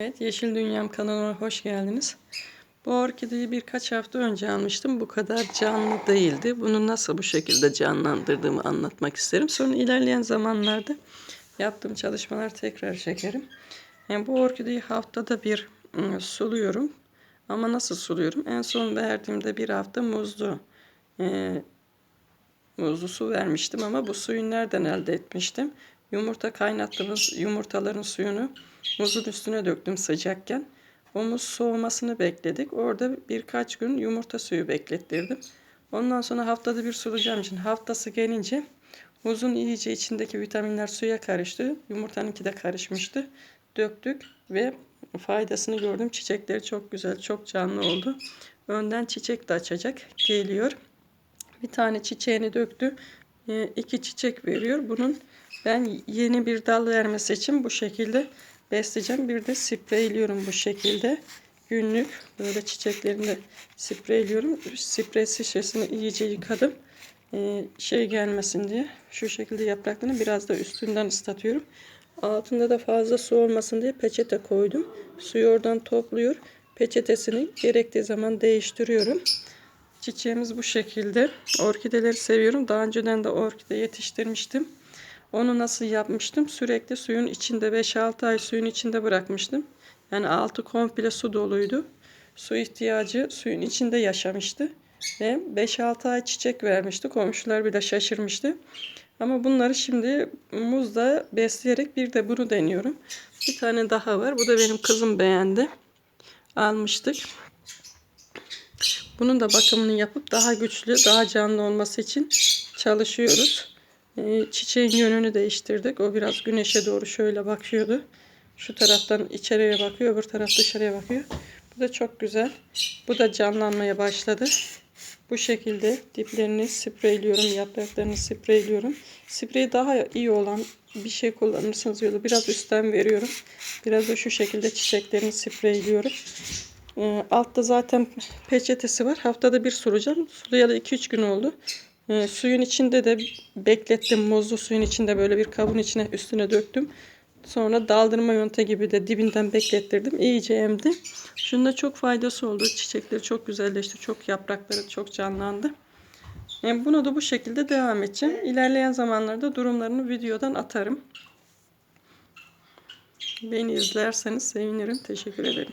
Evet, Yeşil Dünyam kanalına hoş geldiniz. Bu orkideyi birkaç hafta önce almıştım. Bu kadar canlı değildi. Bunu nasıl bu şekilde canlandırdığımı anlatmak isterim. Sonra ilerleyen zamanlarda yaptığım çalışmalar tekrar çekerim. Yani bu orkideyi haftada bir ıı, suluyorum. Ama nasıl suluyorum? En son verdiğimde bir hafta muzlu e, muzlu su vermiştim ama bu suyu nereden elde etmiştim? Yumurta kaynattığımız yumurtaların suyunu muzun üstüne döktüm sıcakken. O muz soğumasını bekledik. Orada birkaç gün yumurta suyu beklettirdim. Ondan sonra haftada bir sulayacağım için haftası gelince muzun iyice içindeki vitaminler suya karıştı. Yumurtanınki de karışmıştı. Döktük ve faydasını gördüm. Çiçekleri çok güzel, çok canlı oldu. Önden çiçek de açacak. Geliyor. Bir tane çiçeğini döktü. E, iki çiçek veriyor. Bunun ben yeni bir dal vermesi için bu şekilde besleyeceğim. Bir de spreyliyorum bu şekilde. Günlük böyle çiçeklerini de spreyliyorum. Sprey şişesini iyice yıkadım. Ee, şey gelmesin diye şu şekilde yapraklarını biraz da üstünden ıslatıyorum. Altında da fazla su olmasın diye peçete koydum. Suyu oradan topluyor. Peçetesini gerektiği zaman değiştiriyorum. Çiçeğimiz bu şekilde. Orkideleri seviyorum. Daha önceden de orkide yetiştirmiştim. Onu nasıl yapmıştım? Sürekli suyun içinde 5-6 ay suyun içinde bırakmıştım. Yani altı komple su doluydu. Su ihtiyacı suyun içinde yaşamıştı. Ve 5-6 ay çiçek vermişti. Komşular bile şaşırmıştı. Ama bunları şimdi muzla besleyerek bir de bunu deniyorum. Bir tane daha var. Bu da benim kızım beğendi. Almıştık. Bunun da bakımını yapıp daha güçlü, daha canlı olması için çalışıyoruz. Ee, çiçeğin yönünü değiştirdik. O biraz güneşe doğru şöyle bakıyordu. Şu taraftan içeriye bakıyor, öbür taraf dışarıya bakıyor. Bu da çok güzel. Bu da canlanmaya başladı. Bu şekilde diplerini spreyliyorum, yapraklarını spreyliyorum. Sprey daha iyi olan bir şey kullanırsanız yolu biraz üstten veriyorum. Biraz da şu şekilde çiçeklerini spreyliyorum. E, altta zaten peçetesi var. Haftada bir sulayacağım. Sulayalı 2-3 gün oldu. E, suyun içinde de beklettim. Muzlu suyun içinde böyle bir kabın içine üstüne döktüm. Sonra daldırma yöntemi gibi de dibinden beklettirdim. İyice emdi. Şunda çok faydası oldu. Çiçekleri çok güzelleşti. Çok yaprakları çok canlandı. Yani bunu da bu şekilde devam edeceğim. İlerleyen zamanlarda durumlarını videodan atarım. Beni izlerseniz sevinirim. Teşekkür ederim.